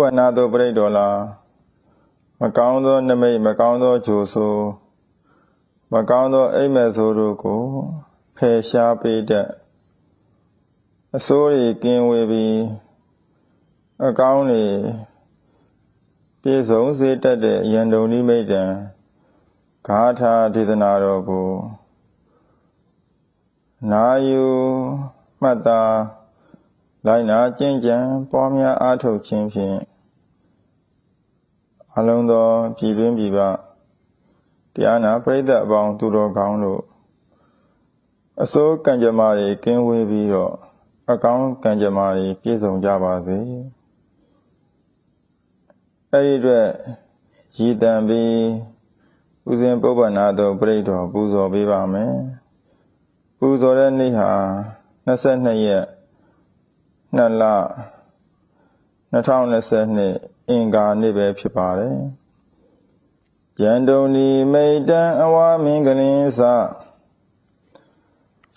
ဗ္ဗနာသောပရိဒေါ်လာမကောင်းသောနမိတ်မကောင်းသောဂျိုဆိုမကောင်းသောအိမ်မက်ဆိုတို့ကိုဖယ်ရှားပေးတဲ့အစိုးရကင်းဝေးပြီးအကောင်းတွေပြည့်စုံစေတတ်တဲ့ယန္တုန်နိမိတ်တံဂါထာဒေသနာတော်ကိုနာယူမှတ်သား လိုက်နာကျင့်ကြံပွားများအားထုတ်ခြင်းဖြင့်အလုံးသောပြည်တွင်းပြည်ပတရားနာပရိသတ်အပေါင်းသူတော်ကောင်းတို့အစိုးကံကြမ္မာတွေကင်းဝေးပြီးတော့အကောင်းကံကြမ္မာတွေပြည့်စုံကြပါစေအဲ့ဒီအတွက်ရည်တံပြီးဥစဉ်ပုဗ္ဗနာတော်ပြိဋ္ဌောပူဇော်ပေးပါမယ်ပူဇော်တဲ့နေ့ဟာ22ရက် 2လ2022အင်္ဂါနေ့ပဲဖြစ်ပါတယ်ယန္တုန်ဒီမိတ်တံအဝါမင်္ဂလင်းစ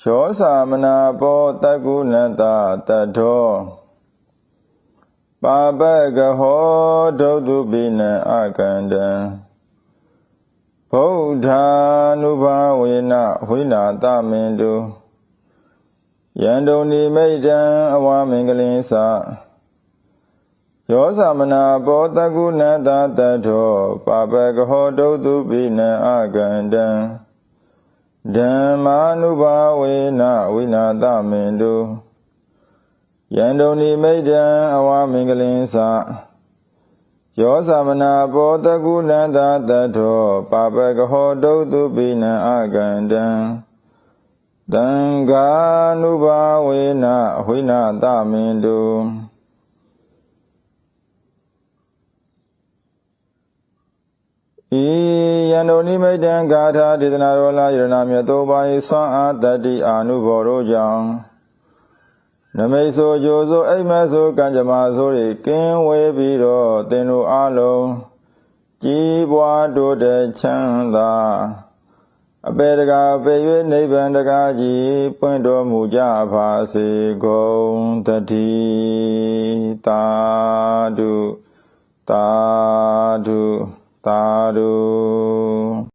ရောစာမနာပောတကုဏတတထောပါပကဟောဒုတုပိနံအကန္တံဗုဒ္ဓ ानु ဘာဝေနဝိနာတမင်တု ယန္တုန်ဒီမိတ်တံအဝါမင်္ဂလင်းစယောသမနာပောတကုဏတတထောပါပကဟောဒုတုပိနံအကန္တံဓမ္မာနုဘာဝေနဝိနာတမင်တုယန္တုန်ဒီမိတ်တံအဝါမင်္ဂလင်းစယောသမနာပောတကုဏတတထောပါပကဟောဒုတုပိနံအကန္တံ တံဃာနုဘာဝေနဝိနာတမင်တုဤယန္တုန်နိမိတ်တံဂါထာဒေသနာတော်လာယရဏမြတ်သောပါ၏ဆွမ်းအားတတ္တိအာနုဘော်တို့ကြောင့်နမိတ်ဆိုကြိုဆိုအိမ်မက်ဆိုကံကြမ္မာဆို၏ကင်းဝေးပြီးတော့သင်တို့အလုံးကြီးပွားတိုးတက်ချမ်းသာ အပေတကာပေ၍နိဗ္ဗာန်တကာကြီးပွင့်တော်မူကြပါစေကုန်တတိတာဓုတာဓုသာဓု